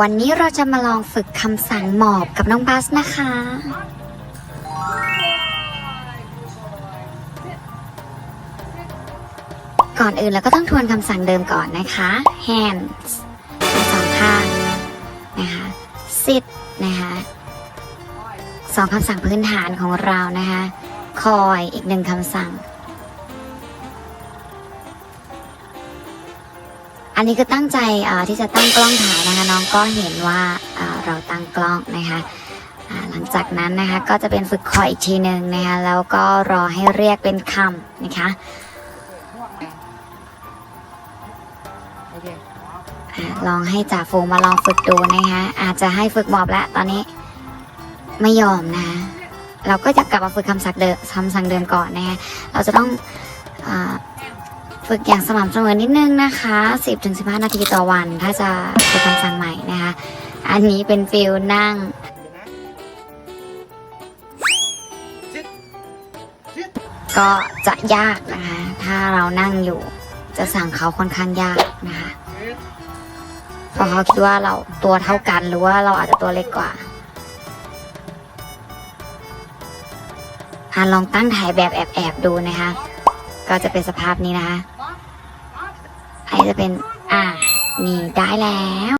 วันนี้เราจะมาลองฝึกคำสั่งหมอบกับน้องบัสนะคะ ก่อนอื่นเราก็ต้องทวนคำสั่งเดิมก่อนนะคะ hands สองข้างนะคะ sit นะคะสองคำสั่งพื้นฐานของเรานะคะ คอยอีกหนึ่งคำสั่ง อันนี้คือตั้งใจที่จะตั้งกล้องถ่ายนะคะน้องก็เห็นว่าเราตั้งกล้องนะคะหลังจากนั้นนะคะก็จะเป็นฝึกคอยอีกทีหนึ่งนะคะแล้วก็รอให้เรียกเป็นคำนะคะลองให้จ่าฟูงมาลองฝึกดูนะคะอาจจะให้ฝึกหมอบแล้วตอนนี้ไม่ยอมนะเราก็จะกลับมาฝึกคำสั่งเดิมคำสั่งเดิมก่อนนะคะเราจะต้องอ ฝึกอย่างสม่ำเสมอนิดนึงนะคะ 10-15 นาทีต่อวัน ถ้าจะฝึกคำสั่งใหม่นะคะ อันนี้เป็นฟิลนั่งก็จะยากนะคะ ถ้าเรานั่งอยู่จะสั่งเขาค่อนข้างยากนะคะเพราะเขาคิดว่าเราตัวเท่ากันหรือว่าเราอาจจะตัวเล็กกว่าลองตั้งถ่ายแบบแอบๆดูนะคะ ก็จะเป็นสภาพนี้นะคะ ไอจะเป็น อ่า นี่ได้แล้ว